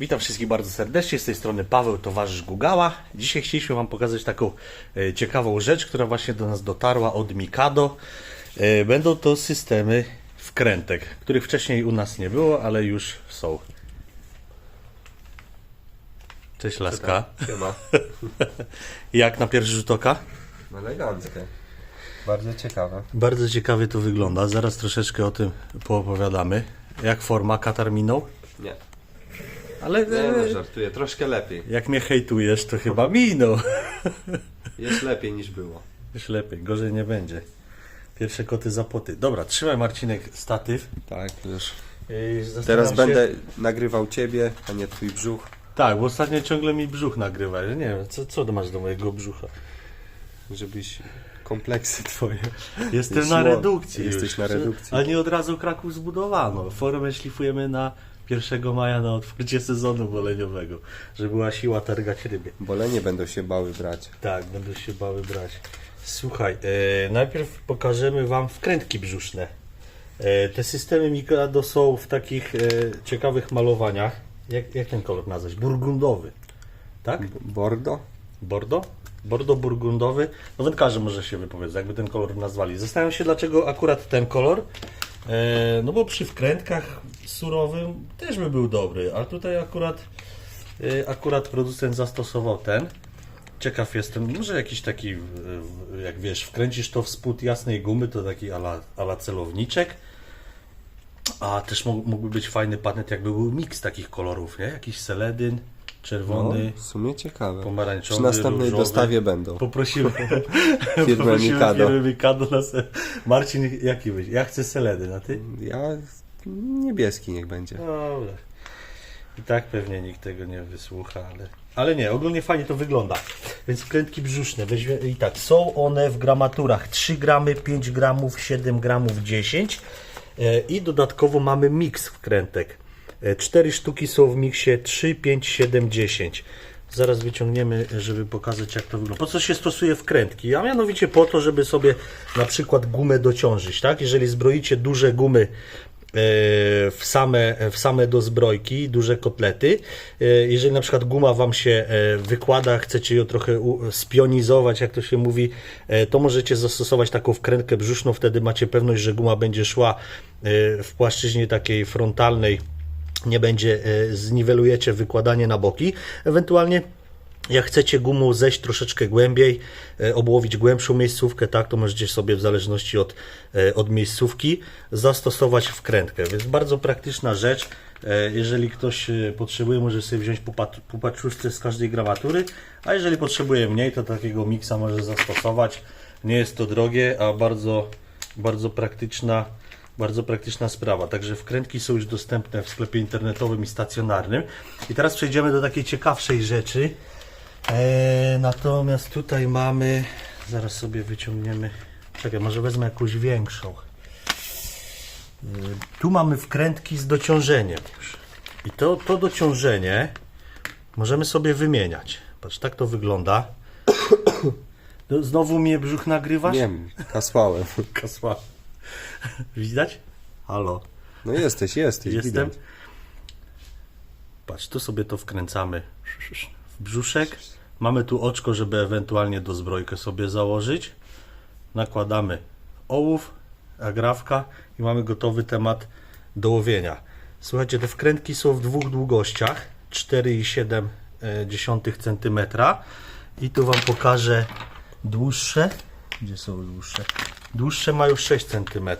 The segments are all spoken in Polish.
Witam wszystkich bardzo serdecznie, z tej strony Paweł, towarzysz Gugała. Dzisiaj chcieliśmy Wam pokazać taką e, ciekawą rzecz, która właśnie do nas dotarła od Mikado. E, będą to systemy wkrętek, których wcześniej u nas nie było, ale już są. Cześć Laska. Chyba. Jak na pierwszy rzut oka? Eleganckie. Bardzo ciekawe. Bardzo ciekawie to wygląda. Zaraz troszeczkę o tym poopowiadamy. Jak forma katar minął? Nie. Ale Nie e, no, żartuję. Troszkę lepiej. jak mnie hejtujesz, to chyba minął. Jest lepiej niż było. Już lepiej, gorzej nie będzie. Pierwsze koty za poty. Dobra, trzymaj Marcinek statyw. Tak, już. Teraz się- będę nagrywał ciebie, a nie twój brzuch. Tak, bo ostatnio ciągle mi brzuch nagrywa. Nie wiem, co, co masz do mojego brzucha? Żebyś kompleksy twoje. Jestem Jest na redukcji. jesteś już. na redukcji. Ale nie od razu Kraków zbudowano. Formę szlifujemy na 1 maja na otwarcie sezonu woleniowego, żeby była siła targać ryby. Bolenie będą się bały brać. Tak, będą się bały brać. Słuchaj, e, najpierw pokażemy Wam wkrętki brzuszne. E, te systemy Mikado są w takich e, ciekawych malowaniach. Jak, jak ten kolor nazwać? Burgundowy. Tak? Bordo? Bordo? Bordo burgundowy. No wędkarze może się wypowiedzą, jakby ten kolor nazwali. Zastanawiam się, dlaczego akurat ten kolor. E, no bo przy wkrętkach surowym też by był dobry, ale tutaj akurat, e, akurat producent zastosował ten. Ciekaw jestem, może jakiś taki, jak wiesz, wkręcisz to w spód jasnej gumy, to taki ala, ala celowniczek. A też mógł- mógłby być fajny patent, jakby był miks takich kolorów, nie? Jakiś seledyn, No, czerwony. w sumie ciekawe. Pomarańczowy, Przy następnej różowy. dostawie będą. Poprosimy, Firmę Mikado. Mikado na se... Marcin, jaki byś? Ja chcę seledyn, a ty? Ja... Niebieski niech będzie. Dobra. I tak pewnie nikt tego nie wysłucha, ale... Ale nie, ogólnie fajnie to wygląda. Więc wkrętki brzuszne, weźmie... i tak, są one w gramaturach 3 gramy, 5 gramów, 7 gramów, 10 E, i dodatkowo mamy miks wkrętek. 4 sztuki są w miksie 3, 5, 7, 10. Zaraz wyciągniemy, żeby pokazać jak to wygląda. Po co się stosuje wkrętki? A mianowicie po to, żeby sobie na przykład gumę dociążyć, tak? Jeżeli zbroicie duże gumy e, w same, w same do zbrojki, duże kotlety. E, Jeżeli na przykład guma Wam się e, wykłada, chcecie ją trochę spionizować, jak to się mówi, e, to możecie zastosować taką wkrętkę brzuszną, wtedy macie pewność, że guma będzie szła e, w płaszczyźnie takiej frontalnej, nie będzie, e, zniwelujecie wykładanie na boki. Ewentualnie jak chcecie gumą zejść troszeczkę głębiej, e, obłowić głębszą miejscówkę, tak, to możecie sobie w zależności od, e, od miejscówki zastosować wkrętkę. Więc bardzo praktyczna rzecz. E, Jeżeli ktoś potrzebuje, może sobie wziąć po paczuszce z każdej gramatury, a jeżeli potrzebuje mniej, to takiego miksa może zastosować. Nie jest to drogie, a bardzo, bardzo praktyczna bardzo praktyczna sprawa. Także wkrętki są już dostępne w sklepie internetowym i stacjonarnym. I teraz przejdziemy do takiej ciekawszej rzeczy. Eee, natomiast tutaj mamy. Zaraz sobie wyciągniemy. Czekaj, może wezmę jakąś większą. Eee, tu mamy wkrętki z dociążeniem już. I to, to dociążenie możemy sobie wymieniać. Patrz, tak to wygląda. No, Znowu mnie brzuch nagrywasz? Nie wiem, kasłałem. Kasła. Widać? Halo. No jesteś, jesteś, Jestem. widać. Patrz, tu sobie to wkręcamy w brzuszek. Mamy tu oczko, żeby ewentualnie do zbrojkę sobie założyć. Nakładamy ołów, agrawka i mamy gotowy temat do łowienia. Słuchajcie, te wkrętki są w dwóch długościach 4,7 cm i tu Wam pokażę dłuższe. Gdzie są dłuższe? Dłuższe mają 6 cm.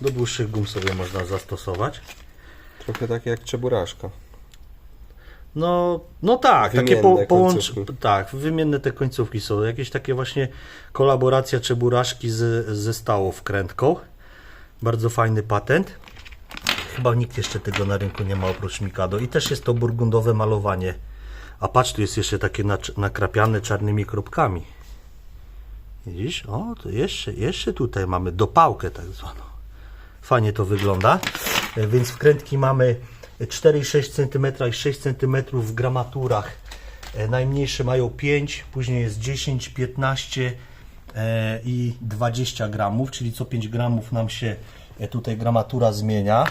Do dłuższych gum sobie można zastosować. Trochę tak jak czeburaszka. No, no tak, takie Wymienne po, połącz... Tak, wymienne te końcówki są. Jakieś takie właśnie kolaboracja czeburaszki z, ze stałą wkrętką. Bardzo fajny patent. Chyba nikt jeszcze tego na rynku nie ma oprócz Mikado. I też jest to burgundowe malowanie. A patrz, tu jest jeszcze takie nakrapiane czarnymi kropkami. Widzisz? O, to jeszcze, jeszcze tutaj mamy dopałkę tak zwaną. Fajnie to wygląda. E, Więc wkrętki mamy 4,6 cm i 6 cm w gramaturach. E, Najmniejsze mają 5, później jest 10, 15 e, i 20 gramów, czyli co 5 gramów nam się e, tutaj gramatura zmienia.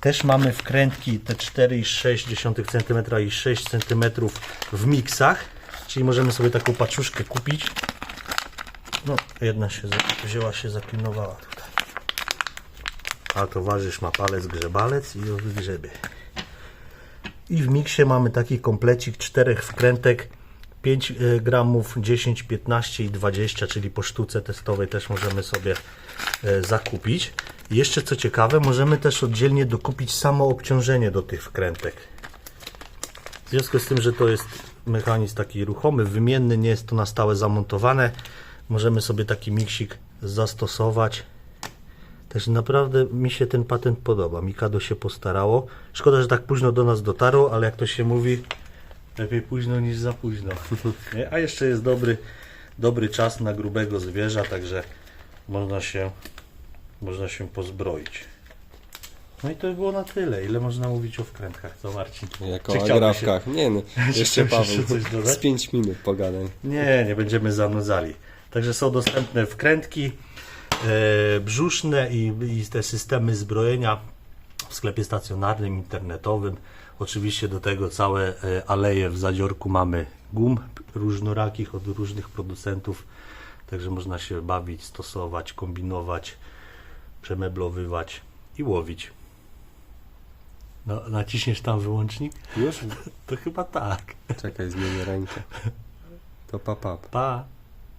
Też mamy wkrętki te 4,6 cm i 6 cm w miksach, czyli możemy sobie taką paczuszkę kupić. No, jedna się wzięła się zapilnowała tutaj. A towarzysz ma palec grzebalec i ją wygrzebie. I w miksie mamy taki komplecik czterech wkrętek 5 e, gramów, 10, 15 i 20, czyli po sztuce testowej też możemy sobie e, zakupić. Jeszcze co ciekawe, możemy też oddzielnie dokupić samo obciążenie do tych wkrętek. W związku z tym, że to jest mechanizm taki ruchomy, wymienny, nie jest to na stałe zamontowane, możemy sobie taki miksik zastosować. Też naprawdę mi się ten patent podoba. Mikado się postarało. Szkoda, że tak późno do nas dotarło, ale jak to się mówi, lepiej późno niż za późno. A jeszcze jest dobry, dobry czas na grubego zwierza, także można się, można się pozbroić. No i to by było na tyle. Ile można mówić o wkrętkach, co Marcin? Jako Czy o chciałbyś się- agrafkach. Nie no, jeszcze Paweł. coś dodać? Z 5 minut pogadaj. Nie, nie będziemy zanudzali. Także są dostępne wkrętki brzuszne i, i te systemy zbrojenia w sklepie stacjonarnym, internetowym. Oczywiście do tego całe e, aleje w zadziorku mamy gum różnorakich od różnych producentów. Także można się bawić, stosować, kombinować, przemeblowywać i łowić. No, naciśniesz tam wyłącznik? Już? To chyba tak. Czekaj, zmienię rękę. To pap, pap. Pa.